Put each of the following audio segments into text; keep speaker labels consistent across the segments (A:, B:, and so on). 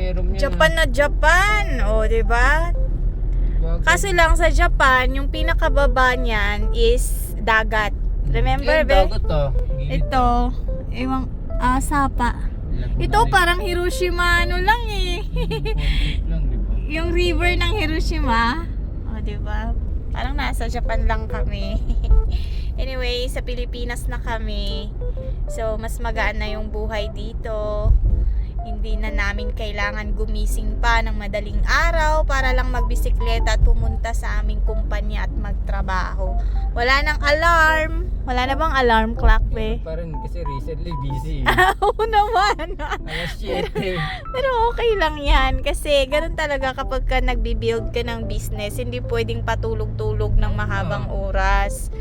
A: meron yan.
B: Japan na Japan. O, di ba? Kaso lang sa Japan, yung pinakababa niyan is dagat. Remember,
A: Yan,
B: be?
A: dagat ah. Gilid.
B: Ito, ewan, ah, sapa.
A: Laguna
B: Ito parang Hiroshima ano lang eh.
A: Konti lang, di ba?
B: yung river ng Hiroshima. O, di ba? Parang nasa Japan lang kami. anyway, sa Pilipinas na kami. So, mas magaan na yung buhay dito. Hindi na namin kailangan gumising pa ng madaling araw para lang magbisikleta at pumunta sa aming kumpanya at magtrabaho. Wala nang alarm. Wala na bang alarm clock, be?
A: Pa rin kasi recently busy.
B: Oo naman.
A: Alas 7.
B: Pero okay lang yan kasi ganun talaga kapag ka nagbi-build ka ng business, hindi pwedeng patulog-tulog ng mahabang oras.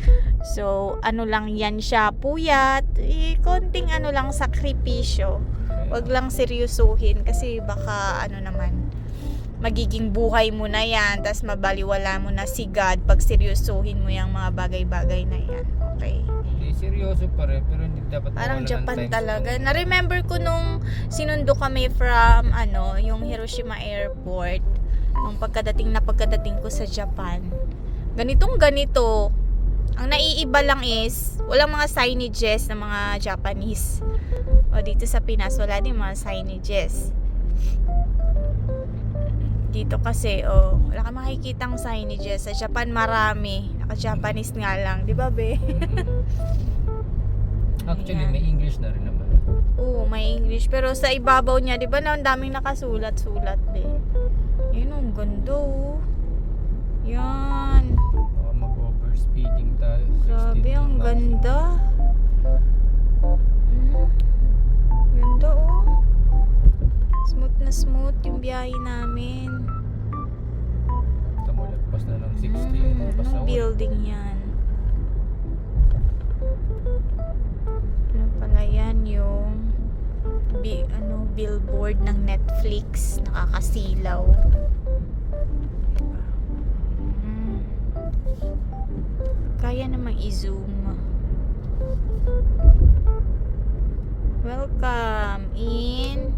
B: So, ano lang yan siya, puyat, eh, konting ano lang sakripisyo. Wag lang seryosuhin kasi baka ano naman, magiging buhay mo na yan, tas mabaliwala mo na si God pag seryosuhin mo yung mga bagay-bagay na yan. Okay?
A: Hindi, seryoso pa rin, pero hindi dapat
B: Parang Japan talaga.
A: pag-
B: Na-remember ko nung sinundo kami from ano, yung Hiroshima Airport. Nung pagkadating na pagkadating ko sa Japan. Ganitong ganito. Ang naiiba lang is, walang mga signages ng mga Japanese. O dito sa Pinas, wala din mga signages. Dito kasi, oh, wala ka makikitang signages. Sa Japan, marami. Naka-Japanese nga lang. Di ba, be?
A: Actually,
B: Ayan.
A: may English na rin naman.
B: Oo, may English. Pero sa ibabaw niya, di ba na ang daming nakasulat-sulat, be? Yun, ang ganda, oh. Yan.
A: Mag-overspeeding tayo. 16
B: Grabe, ang ganda. Hmm. Ganda, oh. Smooth na smooth yung biyahe namin.
A: Ito mo, lagpas na ng 16.
B: Hmm,
A: Lagpas
B: anong building yan? Ano pala yan yung bi ano billboard ng Netflix nakakasilaw. Kaya namang i-zoom. Welcome in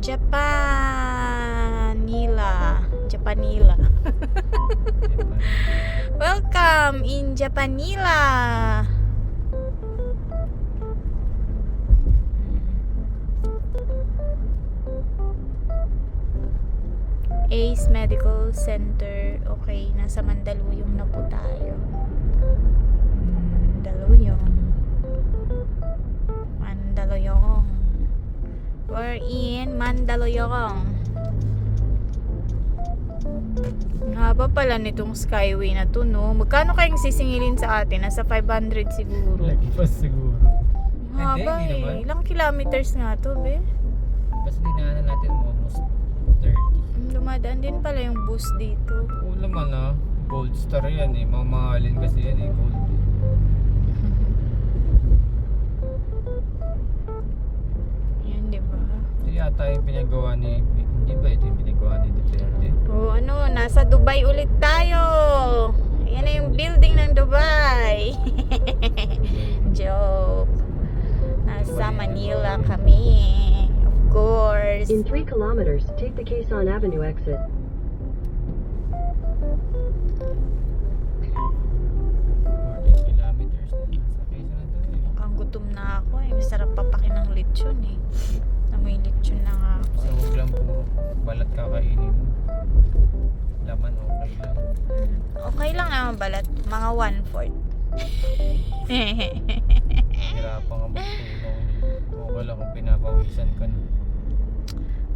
B: Japanila. Japanila. Welcome in Japanila. Ace Medical Center. Okay, nasa Mandaluyong na po tayo. Mandaluyong. Mandaluyong. We're in Mandaluyong. Haba pala nitong skyway na to, no? Magkano kayang sisingilin sa atin? Nasa 500 siguro.
A: Lagpas siguro.
B: Haba
A: Hindi,
B: eh. Ilang kilometers nga to, be?
A: Basta dinaanan natin mo almost 30.
B: Dumadaan din pala yung bus dito.
A: Oo naman ah. Gold star yan eh. Mamahalin kasi yan eh. Gold.
B: Yan, di ba?
A: Ito yata yung pinagawa ni... Hindi ba ito yung pinagawa ni Duterte?
B: O ano, nasa Dubai ulit tayo. Yan na yung building ng Dubai. Joke. Nasa Manila kami. Of course.
C: In 3 kilometers, take the Quezon Avenue exit.
A: 14 kilometers na nasa Quezon na to eh.
B: Mukhang gutom na ako eh. Masarap papakin ng lechon eh. Amoy lechon na nga ako.
A: So huwag lang puro balat kakainin. Laman okay lang.
B: Mm, Okay lang naman balat. Mga one-fourth.
A: Hirapan ka magtunaw niyo. Okay lang kung pinapawisan ka na.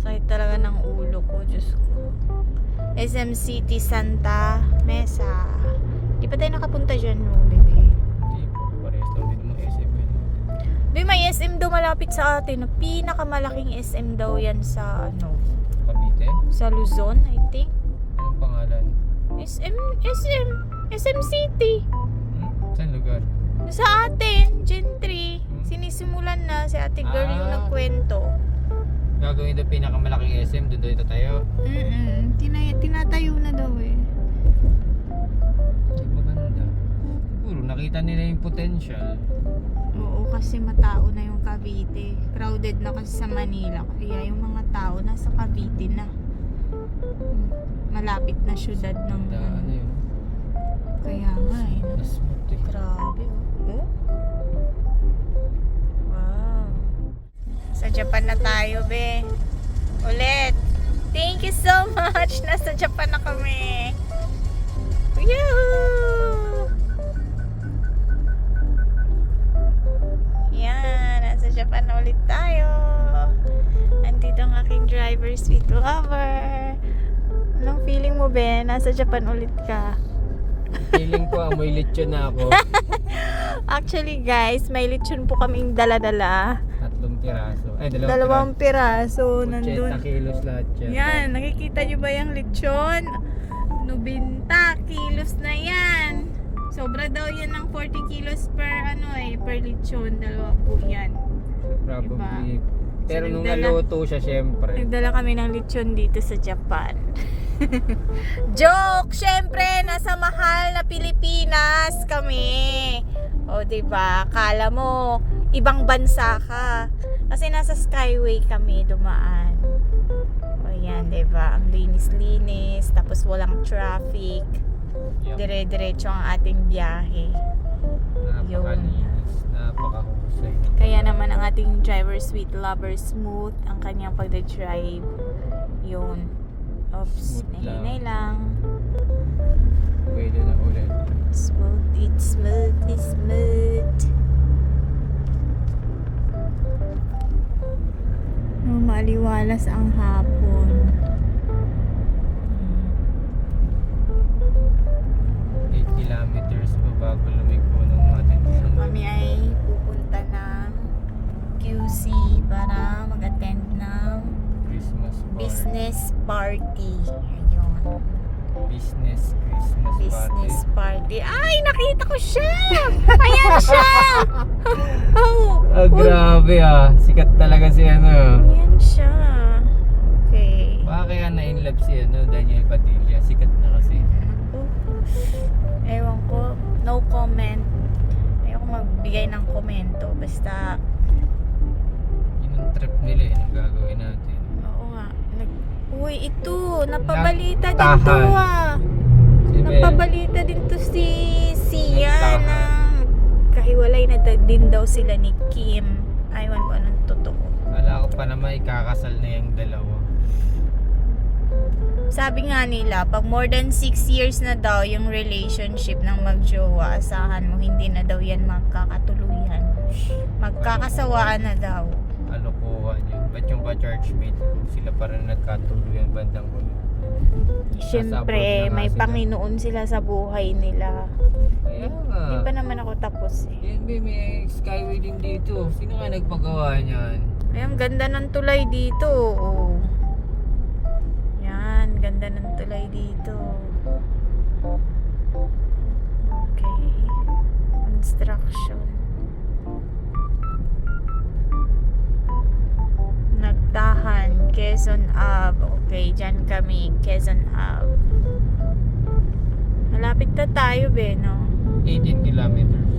B: Sakit talaga ng ulo ko, Diyos ko. SM City Santa Mesa. Di pa tayo nakapunta dyan, no, baby?
A: Hindi po. Parehas lang din mo SM.
B: Baby, may SM daw malapit sa atin. Pinakamalaking SM daw yan sa, ano,
A: Cavite?
B: sa Luzon, I think.
A: Anong pangalan?
B: SM, SM, SM City.
A: Hmm? Saan lugar?
B: Sa atin, Gen 3. Sinisimulan na si ate girl yung
A: Ah.
B: nagkwento.
A: Gagawin ito pinakamalaking SM. Doon daw ito tayo.
B: Mm-mm. Tina- tinatayo na daw eh.
A: Ay, maganda. Siguro nakita nila yung potential.
B: Oo, kasi matao na yung Cavite. Crowded na kasi sa Manila. Kaya yung mga tao. Nasa Cavite na. Malapit na syudad ng
A: ano yun?
B: Kaya nga eh. no?
A: Smooth eh.
B: Grabe. Oh. Japan na tayo, be. Ulit. Thank you so much. Nasa Japan na kami. Yahoo! Yan. Nasa Japan na ulit tayo. Andito ang aking driver, sweet lover. Anong feeling mo, be? Nasa Japan ulit ka.
A: Feeling ko amoy lechon na ako.
B: Actually guys, may lechon po kaming dala-dala.
A: Piraso. Ay, dalawang,
B: Dalawang piraso
A: piraso. 80
B: nandun.
A: kilos lahat yan.
B: Yan, nakikita nyo ba yung lechon? 90 kilos na yan. Sobra daw yan ng 40 kilos per ano eh, per lechon. Dalawa po yan.
A: Probably. Pero
B: So,
A: nung
B: nagdala-
A: naluto siya, syempre.
B: Nagdala kami ng lechon dito sa Japan. Joke! Syempre, nasa mahal na Pilipinas kami. O, ba diba? Kala mo, ibang bansa ka. Kasi nasa Skyway kami dumaan. O, yan, ba diba? Ang linis-linis, tapos walang traffic. Dire-diretso ang ating biyahe.
A: Napakalinis. Napakahusay.
B: Kaya naman ang ating driver sweet lover smooth ang kanyang pagda-drive. Yun. Oops, nahinay lang.
A: Pwede na ulit.
B: Smooth, it's smooth, it's smooth. Maliwalas ang hapon. Hmm.
A: 8 kilometers pa bago lumiko ng.
B: So, kami ay pupunta ng QC para mag-attend ng
A: Christmas bar.
B: business party. Ayun.
A: Business Christmas,
B: Business party. Ay, nakita ko siya! Ayan siya! oh.
A: Ah, grabe ah. Sikat talaga si ano.
B: ayan siya. Okay.
A: Baka kaya na-inlove si ano, Daniel Padilla. Sikat na kasi.
B: Ako, ewan ko, no comment. Ayoko magbigay ng komento. Basta,
A: Yun ang trip nila eh. Gagawin natin?
B: oo nga. Nag, uy, ito, napabalita din to ah.
A: Si Bel.
B: Napabalita din to si Sia na kahiwalay na din daw sila ni Kim. Aywan ko anong totoo.
A: Kala ko pa naman ikakasal na yung dalawa.
B: Sabi nga nila, pag more than 6 years na daw yung relationship ng magjowa, asahan mo hindi na daw yan magkakatuluyan. Magkakasawaan na daw.
A: Alokohan yun. Ba't yung ka-churchmate ko, sila pa rin nagkatuluyan bandang huli? Nga
B: may
A: sila.
B: Panginoon sila sa buhay nila.
A: Kaya nga.
B: Hindi pa naman ako tapos eh.
A: Yan ba, may skyway din dito. Sino nga nagpagawa niyan?
B: Ay, ang ganda ng tulay dito. Oh. Yan, ganda ng tulay dito. Okay. Construction. Nagtahan, Quezon Ave. Okay, dyan kami, Quezon Ave. Malapit na tayo, be, no?
A: 18 kilometers.